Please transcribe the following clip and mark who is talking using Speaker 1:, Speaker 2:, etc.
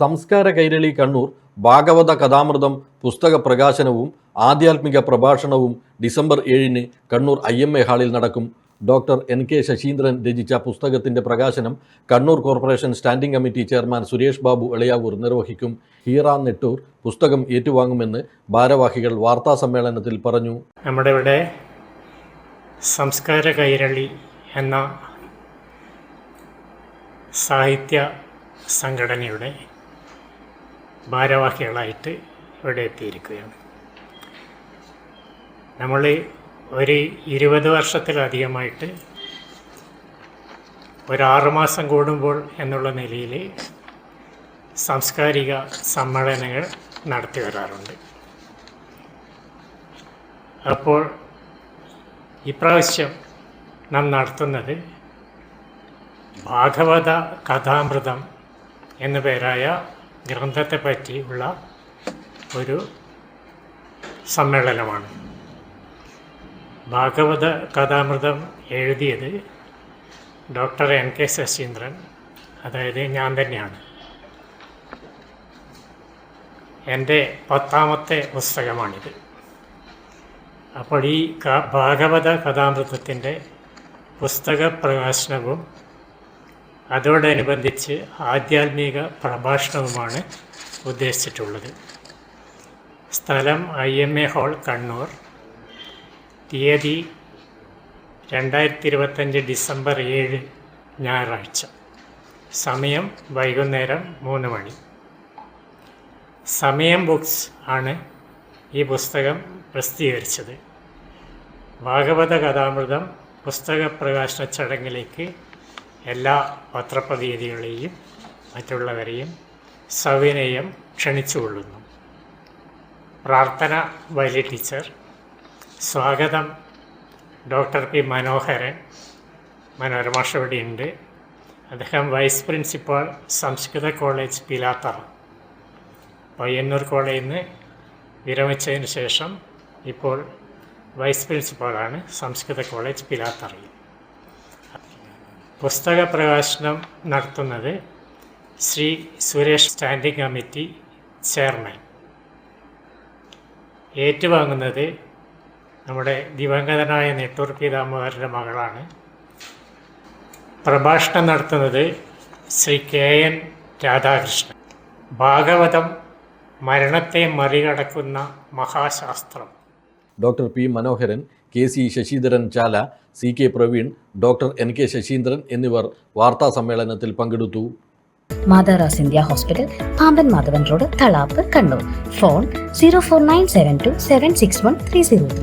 Speaker 1: സംസ്കാര കൈരളി കണ്ണൂർ ഭാഗവത കഥാമൃതം പുസ്തക പ്രകാശനവും ആധ്യാത്മിക പ്രഭാഷണവും ഡിസംബർ ഏഴിന് കണ്ണൂർ ഐ എം എ ഹാളിൽ നടക്കും. ഡോക്ടർ എൻ കെ ശശീന്ദ്രൻ രചിച്ച പുസ്തകത്തിന്റെ പ്രകാശനം Kannur corporation standing committee chairman Suresh Babu Elayavoor നിർവഹിക്കും. ഹീറ നെട്ടൂർ പുസ്തകം ഏറ്റുവാങ്ങുമെന്ന് ഭാരവാഹികൾ വാർത്താ സമ്മേളനത്തിൽ പറഞ്ഞു.
Speaker 2: നമ്മുടെ ഇവിടെ സംസ്കാര കൈരളി എന്ന സാഹിത്യ സംഘടനയുടെ ഭാരവാഹികളായിട്ട് ഇവിടെ എത്തിയിരിക്കുകയാണ്. നമ്മൾ ഒരു ഇരുപത് വർഷത്തിലധികമായിട്ട് ഒരാറുമാസം കൂടുമ്പോൾ എന്നുള്ള നിലയിൽ സാംസ്കാരിക സമ്മേളനങ്ങൾ നടത്തി വരാറുണ്ട്. അപ്പോൾ ഇപ്രാവശ്യം നാം നടത്തുന്നത് ഭാഗവത കഥാമൃതം എന്ന പേരായ ഗ്രന്ഥത്തെ ഉള്ള ഒരു സമ്മേളനമാണ്. ഭാഗവത കഥാമൃതം എഴുതിയത് ഡോക്ടർ എൻ കെ ശശീന്ദ്രൻ. അതായത് ഞാൻ തന്നെയാണ്. എന്റെ പത്താമത്തെ പുസ്തകമാണിത്. അപ്പോൾ ഈ ഭാഗവത കഥാമൃതത്തിന്റെ പുസ്തക പ്രകാശനവും അതോടനുബന്ധിച്ച് ആധ്യാത്മിക പ്രഭാഷണവുമാണ് ഉദ്ദേശിച്ചിട്ടുള്ളത്. സ്ഥലം I M A hall Kannur. തീയതി രണ്ടായിരത്തി ഇരുപത്തഞ്ച് ഡിസംബർ ഏഴ് ഞായറാഴ്ച. സമയം വൈകുന്നേരം മൂന്ന് മണി. സമയം ബുക്സ് ആണ് ഈ പുസ്തകം പ്രസിദ്ധീകരിച്ചത്. ഭാഗവത കഥാമൃതം പുസ്തക പ്രകാശന ചടങ്ങിലേക്ക് എല്ലാ പത്രപ്രതിനിധികളെയും മറ്റുള്ളവരെയും സവിനയം ക്ഷണിച്ചുകൊള്ളുന്നു. പ്രാർത്ഥന വലി ടീച്ചർ. സ്വാഗതം ഡോക്ടർ പി മനോഹരൻ. മനോരമ ഷോടിയുണ്ട് അദ്ദേഹം വൈസ് പ്രിൻസിപ്പാൾ സംസ്കൃത കോളേജ് പിലാത്തറ. പയ്യന്നൂർ കോളേജിൽ നിന്ന് വിരമിച്ചതിന് ശേഷം ഇപ്പോൾ വൈസ് പ്രിൻസിപ്പാളാണ് സംസ്കൃത കോളേജ് പിലാത്തറയിൽ. പുസ്തക പ്രകാശനം നടത്തുന്നത് Shri Suresh standing committee chairman. ഏറ്റുവാങ്ങുന്നത് നമ്മുടെ ദിവംഗതനായ നെട്ടൂർ പി മകളാണ്. പ്രഭാഷണം നടത്തുന്നത് ശ്രീ കെ എൻ രാധാകൃഷ്ണൻ. ഭാഗവതം മരണത്തെ മറികടക്കുന്ന മഹാശാസ്ത്രം.
Speaker 1: Doctor P Manoharan K C Sasidharan Chala C K Praveen doctor N K Sasheendran എന്നിവർ വാർത്താ സമ്മേളനത്തിൽ പങ്കെടുത്തു.
Speaker 3: മാതാറാസ് India hospital Pamban Madhavan road Thalap Kannur. Phone zero four nine seven two seven six one three zero three.